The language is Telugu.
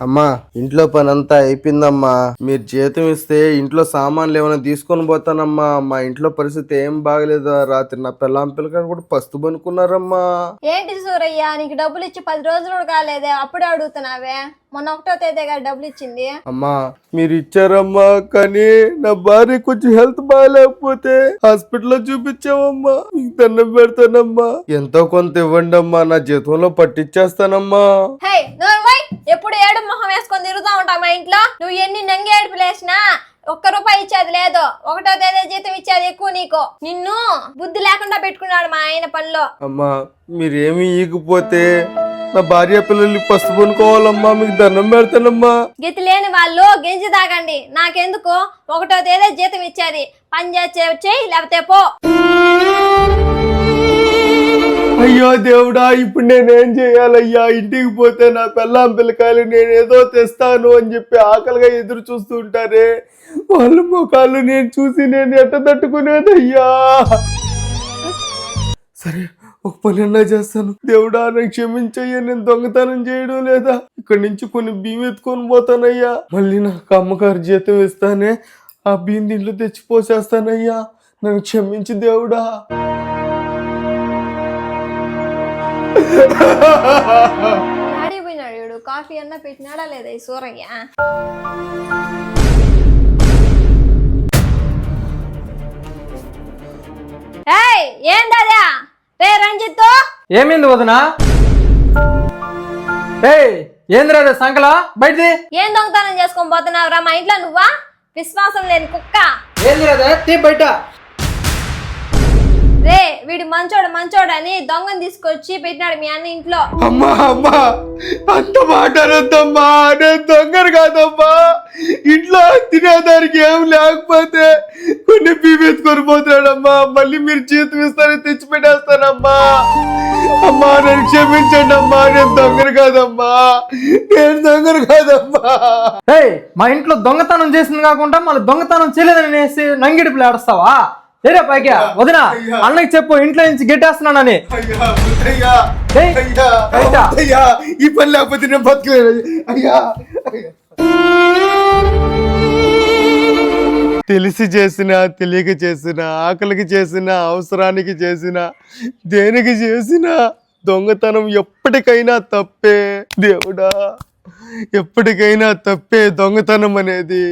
అమ్మా ఇంట్లో పని అంతా అయిపోయిందమ్మా. మీరు జీతం ఇస్తే ఇంట్లో సామాన్లు ఏమైనా తీసుకొని పోతానమ్మా. మా ఇంట్లో పరిస్థితి ఏం బాగలేదు? రాత్రి నా పిల్లం పిల్లకాయలు కూడా పస్తు పనుకున్నారమ్మా. ఏంటి సూరయ్య నీకు డబ్బులు ఇచ్చి పది రోజులు కూడా కాలేదే? అప్పుడే అడుగుతున్నావే. మొన్న ఒకటో తేదీ కదా డబ్బులు ఇచ్చింది. అమ్మా మీరు ఇచ్చారమ్మా కానీ నా భార్య కొంచెం హెల్త్ బాగాలేకపోతే హాస్పిటల్లో చూపించామమ్మా మీకు దండం పెడతానమ్మా. ఎంతో కొంత ఇవ్వండి అమ్మా నా జీతంలో పట్టించేస్తానమ్మా. ఎప్పుడు ఏడు మొహం వేసుకొని తిరుగుతూ ఉంటావు మా ఇంట్లో? నువ్వు ఎన్ని నంగి ఏడుపులు వేసినా ఒక్క రూపాయి ఇచ్చేది లేదు. ఒకటో తేదీ జీతం ఇచ్చేది ఎక్కువ నీకు. నిన్ను బుద్ధి లేకుండా పెట్టుకున్నాడు మా ఆయన పనిలో. అమ్మా మీరేమి ఈగిపోతే నా భార్య పిల్లల్ని పస్తు పనుకోవాలమ్మా మీకు దండం పెడతానమ్మా. గతి లేని వాళ్ళు గెంజి తాగండి. నాకెందుకు? ఒకటో తేదీ జీతం ఇచ్చేది. పని చేసే చెయ్యి లేకపోతే పో. అయ్యో దేవుడా ఇప్పుడు నేనేం చేయాలయ్యా? ఇంటికి పోతే నా పెళ్ళాం పిల్లకాయలు నేను ఏదో తెస్తాను అని చెప్పి ఆకలిగా ఎదురు చూస్తూ ఉంటారే. వాళ్ళ ముఖాలు నేను చూసి నేను ఎట్ట తట్టుకునేదయ్యా? సరే ఒక పని అన్నా చేస్తాను. దేవుడా నన్ను క్షమించయ్యా నేను దొంగతనం చేయడం లేదా? ఇక్కడి నుంచి కొన్ని బియ్యం ఎత్తుకొని పోతానయ్యా. మళ్ళీ నాకు అమ్మగారు జీతం ఇస్తానే ఆ బియ్యం దీంట్లో తెచ్చిపోసేస్తానయ్యా నన్ను క్షమించి దేవుడా. డాడీ పోయినాడు వీడు కాఫీ అన్నా పెట్టినాడా లేదా ఈ సూరయ్య? ఏయ్ ఏందదా రే రంజిత్ ఏమైంది వదినా? ఏయ్ ఏందిరా అది సంకల? బయటిది. ఏం దొంగతనం చేసుకొని పోతున్నావురా? మా ఇంట్లో నువ్వా? విశ్వాసం లేని కుక్క. ఏందిరా అది? తీ బయట. రే వీడు మంచోడు మంచోడు అని దొంగని తీసుకొచ్చి పెట్టినాడు మీ అన్న ఇంట్లో. అమ్మా అమ్మా అంత మాట అనొద్దమ్మా నేను దొంగను కాదమ్మా. ఇంట్లో తినేదానికి ఏం లేకపోతే కొన్ని బియ్యం ఎత్తుకొని పోతున్నాడమ్మా మళ్ళీ మీరు జీతం ఇస్తారని తెచ్చి పెట్టేస్తానమ్మా అమ్మా నేను క్షమించండి అమ్మా నేను దొంగను కాదమ్మా. నేను దొంగను కాదమ్మా. ఏయ్ మా ఇంట్లో దొంగతనం చేసింది కాకుండా మళ్ళీ దొంగతనం చేయలేదని నేసి నంగిడిపులు ఆడుస్తావా ఏరే పైకి వదినా అన్నకి చెప్పు ఇంట్లో నుంచి గెట్టేస్తున్నానని ఈ పని లేకపోతే నేను బతకలేను అయ్యా అయ్యా. తెలిసి చేసిన తెలియక చేసిన ఆకలికి చేసిన అవసరానికి చేసిన దేనికి చేసిన దొంగతనం ఎప్పటికైనా తప్పే దేవుడా. ఎప్పటికైనా తప్పే దొంగతనం అనేది.